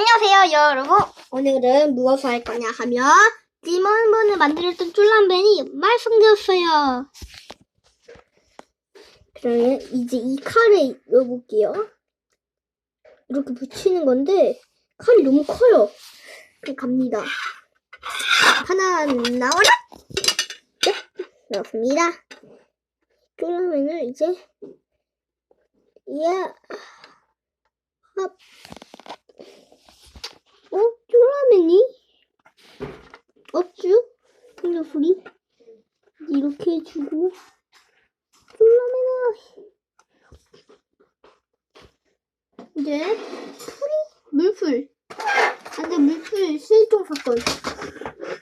안녕하세요 여러분. 오늘은 무엇을 할 거냐 하면 지난번에 만들었던 쫄람벤이 말썽되었어요. 그러면 이제 이 칼에 넣어볼게요. 이렇게 붙이는 건데 칼이 너무 커요. 갑니다. 하나 나와라. 네, 넣었습니다. 쫄라맨을 이제 야 합. 어? 쫄라맨이? 어쭈? 소리? 이렇게 해주고 쫄라맨아 이제 풀이? 물풀. 안돼 물풀 실종 사건.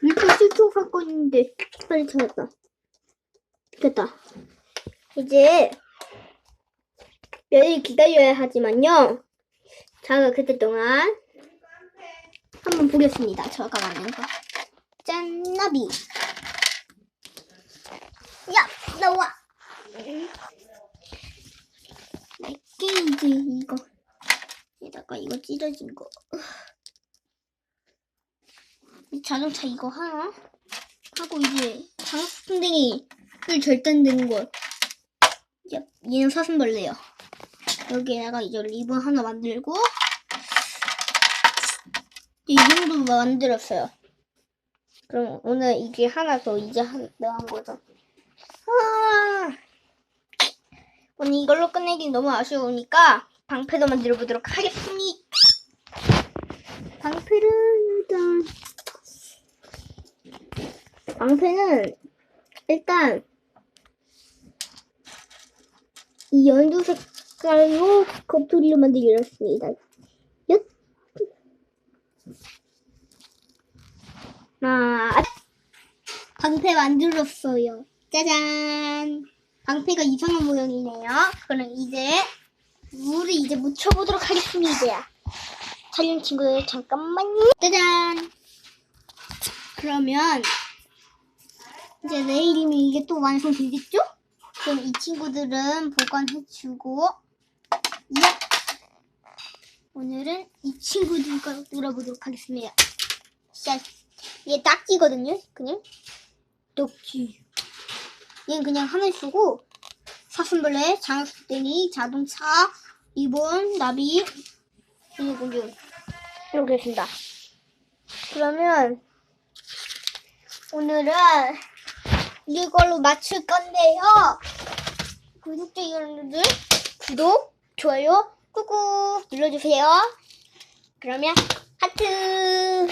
물풀 실종 사건인데 빨리 찾았다. 됐다. 이제 며칠 기다려야 하지만요. 자가 그때 동안 한번 보겠습니다. 저가 만든 거. 짠, 나비. 야, 나와. 내게 이제 이거. 여기다가 이거 찢어진 거. 이 자동차 이거 하나. 하고 이제 장수풍뎅이 을 절단된 거. 야, 얘는 사슴벌레요. 여기에다가 이제 리본 하나 만들고 이 정도 만들었어요. 그럼 오늘 이게 하나 더 이제 한, 나온 거죠. 아, 오늘 이걸로 끝내기 너무 아쉬우니까 방패도 만들어 보도록 하겠습니다. 방패를 일단 방패는 일단 이 연두 색깔로 겉토리로 만들기로 했습니다. 얏. 하나, 방패 만들었어요. 짜잔. 방패가 이상한 모양이네요. 그럼 이제 물을 이제 묻혀보도록 하겠습니다. 촬영 친구들 잠깐만요. 짜잔. 그러면 이제 내일이면 이게 또 완성되겠죠? 그럼 이 친구들은 보관해주고 야! 오늘은 이 친구들과 놀아보도록 하겠습니다. 자, 얘 딱지거든요, 그냥. 딱지. 얘는 그냥 하늘 쓰고, 사슴벌레, 장수땡이, 자동차, 리본, 나비, 인공공 이렇게 했습니다. 그러면, 오늘은 이걸로 맞출 건데요. 구독자 여러분들, 구독, 좋아요, 꾹꾹 눌러주세요. 그러면, 하트!